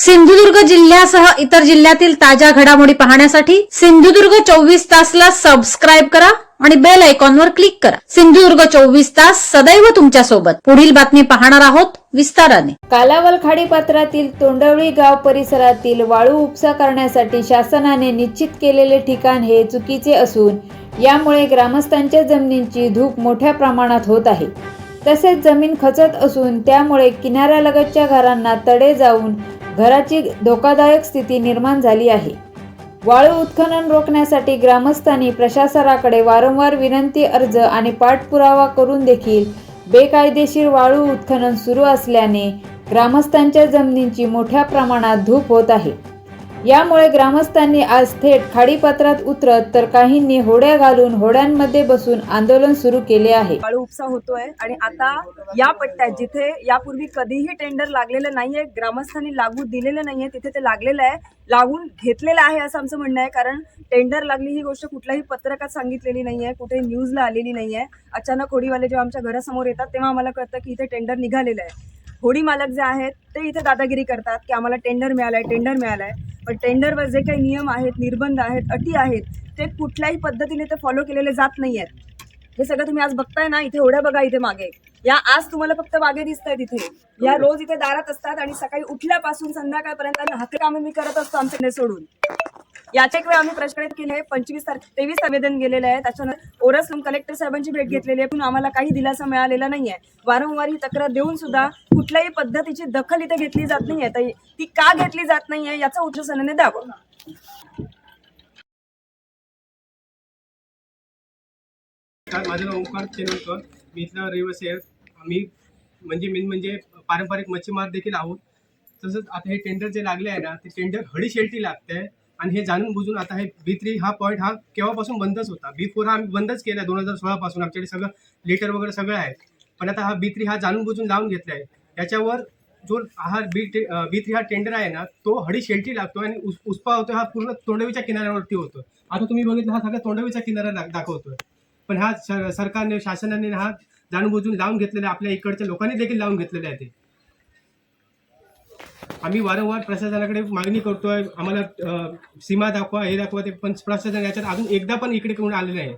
सिंधुदुर्ग जिल्ह्यासह इतर जिल्ह्यातील ताज्या घडामोडी पाहण्यासाठी सिंधुदुर्ग चोवीस तासला सबस्क्राईब करा आणि बेल आयकॉनवर क्लिक करा. सिंधुदुर्ग चोवीस तास सदैव तुमच्यासोबत पुढील बातमी पाहणार आहोत विस्ताराने. कालावल खाडीपात्रातील तोंडवळी गाव परिसरातील वाळू उपसा करण्यासाठी शासनाने निश्चित केलेले ठिकाण हे चुकीचे असून यामुळे ग्रामस्थांच्या जमिनींची धूप मोठ्या प्रमाणात होत आहे. तसेच जमीन खचत असून त्यामुळे किनाऱ्यालगतच्या घरांना तडे जाऊन घराची धोकादायक स्थिती निर्माण झाली आहे. वाळू उत्खनन रोखण्यासाठी ग्रामस्थांनी प्रशासनाकडे वारंवार विनंती अर्ज आणि पाठपुरावा करून देखील बेकायदेशीर वाळू उत्खनन सुरू असल्याने ग्रामस्थांच्या जमिनींची मोठ्या प्रमाणात धूप होत आहे. यामुळे ग्रामस्थांनी आज थेट खाडीपात्रात उतरत तर काहींनी होड्या घालून होड्यांमध्ये बसून आंदोलन सुरू केले आहे. उपसा होतोय आणि आता या पट्ट्यात जिथे यापूर्वी कधीही टेंडर लागलेलं नाहीये ग्रामस्थांनी लागू दिलेलं नाहीये तिथे ते लागलेलं आहे लागून घेतलेलं आहे असं आमचं म्हणणं आहे. कारण टेंडर लागली ही गोष्ट कुठल्याही पत्रकात सांगितलेली नाहीये कुठे न्यूजला आलेली नाहीये. अचानक होडीवाले जेव्हा आमच्या घरासमोर येतात तेव्हा आम्हाला कळतं की इथे टेंडर निघालेलं आहे. होडी मालक जे आहेत ते इथे दादागिरी करतात की आम्हाला टेंडर मिळालाय टेंडर मिळालाय. टेंडरवर जे काही नियम आहेत निर्बंध आहेत अटी आहेत ते कुठल्याही पद्धतीने ते फॉलो केलेले जात नाही आहेत हे सगळं तुम्ही आज बघताय ना इथे एवढ्या बघा इथे मागे. या आज तुम्हाला फक्त मागे दिसत आहेत इथे. या रोज इथे दारात असतात आणि सकाळी उठल्यापासून संध्याकाळपर्यंत हाके मी करत असतो आमच्याकडे सोडून. याच्या एक वेळ आम्ही प्रश्न केले पंचवीस तारखे तेवीस आवेदन गेलेले आहे. त्याच्यानंतर ओरस कलेक्टर साहेबांची भेट घेतलेली आहे. पण आम्हाला काही दिलासा मिळालेला नाहीये. वारंवार ही तक्रार देऊन सुद्धा कुठल्याही पद्धतीची दखल इथे घेतली जात नाहीये. तर ती का घेतली जात नाहीये याचं उच्चसनाने द्यावं. माझं नाव ओंकार चेनोलकर मी इथला रहिवासी आहे. आम्ही म्हणजे मेन म्हणजे पारंपरिक मच्छीमार देखील आहोत. तसंच आता हे टेंडर जे लागले आहे ना ते टेंडर हडी शेलटी लागते आहे आणि हे जाणून बुजून आता हे बी थ्री हा पॉईंट हा केव्हापासून बंदच होता? बी फोर हा आम्ही बंदच केला दोन हजार सोळापासून. आमच्याकडे सगळं लेटर वगैरे सगळं आहे. पण आता हा बी थ्री हा जाणून बुजून लावून घेतला आहे त्याच्यावर जो हा बी टे बी थ्री हा टेंडर आहे ना तो हडी शेलटी लागतो आणि उस उसपा होतो हा पूर्ण तोंडवीच्या किनाऱ्यावरती होतो आता तुम्ही बघितलं हा सगळा तोंडवीच्या किनारा दा- दाखवतोय. पण हा सरकारने शासनाने हा जाणून बुजून लावून घेतलेला आहे. आपल्या इकडच्या लोकांनी देखील लावून घेतलेले आहे ते. आम्ही वारंवार प्रशासनाकडे मागणी करतोय. आम्हाला सीमा दाखवा हे दाखवा ते पण प्रशासन याच्यात अजून एकदा पण इकडे कोण आलेलं आहे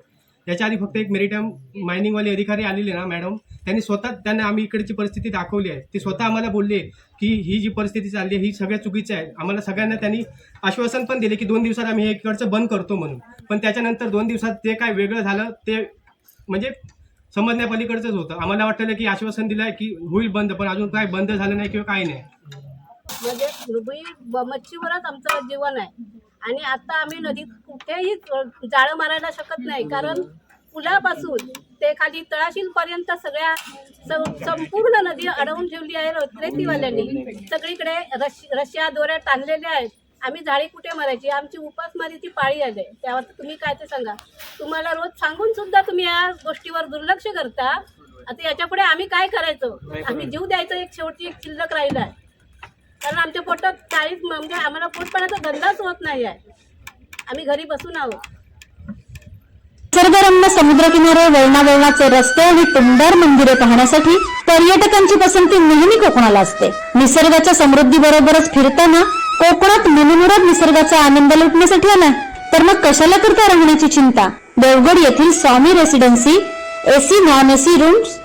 याच्या आधी फक्त एक मेरिटाईम मायनिंगवाले अधिकारी आलेले ना मॅडम. त्यांनी स्वतः त्यांना आम्ही इकडची परिस्थिती दाखवली आहे. ते स्वतः आम्हाला बोलले की ही जी परिस्थिती चालली आहे ही सगळ्या चुकीची आहे आम्हाला सगळ्यांना त्यांनी आश्वासन पण दिले की दोन दिवसात आम्ही हे इकडचं बंद करतो म्हणून. पण त्याच्यानंतर दोन दिवसात ते काय वेगळं झालं ते म्हणजे समजण्यापलीकडचंच होतं. आम्हाला वाटलं की आश्वासन दिलं आहे की होईल बंद पण अजून काय बंद झालं नाही किंवा काही नाही. म्हणजे रुबी ब- मच्छीवरच आमचं जीवन आहे. आणि आता आम्ही नदीत कुठेही जाळं मारायला शकत नाही. कारण पुलापासून ते खाली तळाशीलपर्यंत सगळ्या स- संपूर्ण नदी अडवून ठेवली आहे रेतीवाल्यांनी. सगळीकडे रश रश्या दोऱ्या ताणलेल्या आहेत. आम्ही जाळी कुठे मारायची? आमची उपासमारीची पाळी आली. त्यावर तुम्ही काय ते सांगा. तुम्हाला रोज सांगून सुद्धा तुम्ही या गोष्टीवर दुर्लक्ष करता. आता याच्यापुढे आम्ही काय करायचं? आम्ही जीव द्यायचं एक शेवटची एक शिल्लक राहिला आहे. कारण आमच्या पोटात काहीच म्हणजे आम्हाला पोटपाण्याचा धंदाच होत नाही आहे. आम्ही घरी बसून आहोत. निसर्गरम्य समुद्रकिनारे वळणावळणाचे रस्ते आणि टुंडार मंदिरे पाहण्यासाठी पर्यटकांची पसंती नेहमी कोकणाला असते. निसर्गाच्या समृद्धी बरोबरच फिरताना कोकणात मनमुराद निसर्गाचा आनंद लुटण्यासाठी आला. तर मग कशाला करता राहण्याची चिंता? देवगड येथील Swami residency AC non AC rooms